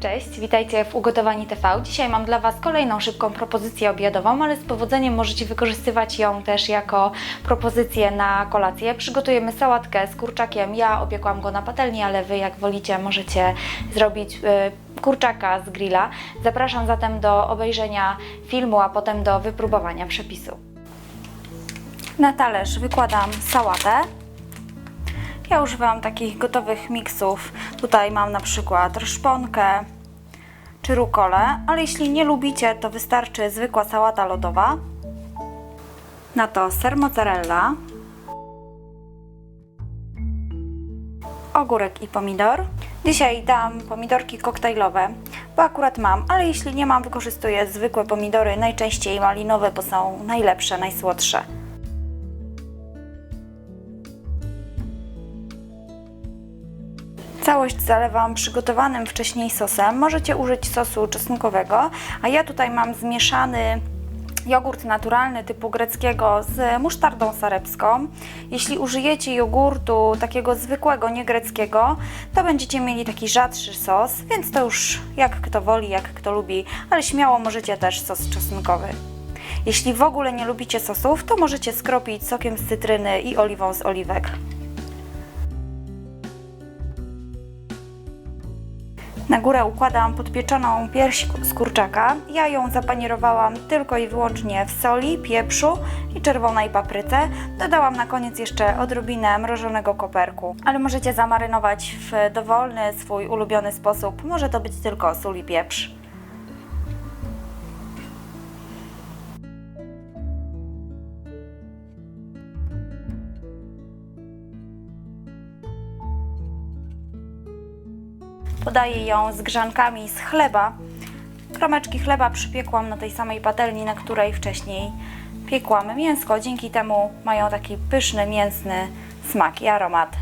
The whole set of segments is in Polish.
Cześć, witajcie w Ugotowani TV. Dzisiaj mam dla Was kolejną szybką propozycję obiadową, ale z powodzeniem możecie wykorzystywać ją też jako propozycję na kolację. Przygotujemy sałatkę z kurczakiem. Ja opiekłam go na patelni, ale Wy jak wolicie możecie zrobić y, kurczaka z grilla. Zapraszam zatem do obejrzenia filmu, a potem do wypróbowania przepisu. Na talerz wykładam sałatę. Ja używam takich gotowych miksów. Tutaj mam na przykład szponkę czy rukolę, ale jeśli nie lubicie, to wystarczy zwykła sałata lodowa. Na to ser mozzarella, ogórek i pomidor. Dzisiaj dam pomidorki koktajlowe, bo akurat mam, ale jeśli nie mam, wykorzystuję zwykłe pomidory, najczęściej malinowe, bo są najlepsze, najsłodsze. Całość zalewam przygotowanym wcześniej sosem. Możecie użyć sosu czosnkowego, a ja tutaj mam zmieszany jogurt naturalny typu greckiego z musztardą sarebską. Jeśli użyjecie jogurtu takiego zwykłego, nie greckiego, to będziecie mieli taki rzadszy sos, więc to już jak kto woli, jak kto lubi, ale śmiało możecie też sos czosnkowy. Jeśli w ogóle nie lubicie sosów, to możecie skropić sokiem z cytryny i oliwą z oliwek. Na górę układam podpieczoną pierś z kurczaka. Ja ją zapanierowałam tylko i wyłącznie w soli, pieprzu i czerwonej papryce. Dodałam na koniec jeszcze odrobinę mrożonego koperku. Ale możecie zamarynować w dowolny, swój ulubiony sposób. Może to być tylko sól i pieprz. Podaję ją z grzankami z chleba. Kromeczki chleba przypiekłam na tej samej patelni, na której wcześniej piekłam mięsko. Dzięki temu mają taki pyszny, mięsny smak i aromat.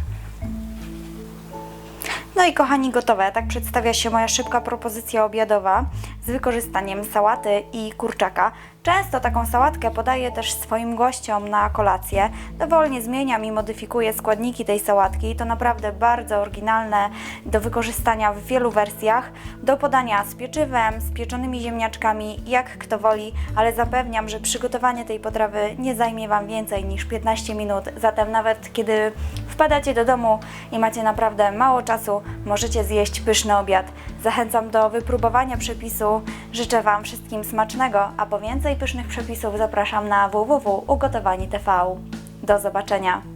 No i kochani, gotowe. Tak przedstawia się moja szybka propozycja obiadowa z wykorzystaniem sałaty i kurczaka. Często taką sałatkę podaję też swoim gościom na kolację. Dowolnie zmieniam i modyfikuję składniki tej sałatki. To naprawdę bardzo oryginalne do wykorzystania w wielu wersjach. Do podania z pieczywem, z pieczonymi ziemniaczkami, jak kto woli, ale zapewniam, że przygotowanie tej potrawy nie zajmie Wam więcej niż 15 minut. Zatem nawet kiedy wpadacie do domu i macie naprawdę mało czasu, możecie zjeść pyszny obiad. Zachęcam do wypróbowania przepisu. Życzę Wam wszystkim smacznego, a po więcej pysznych przepisów zapraszam na www.ugotowani.tv. Do zobaczenia!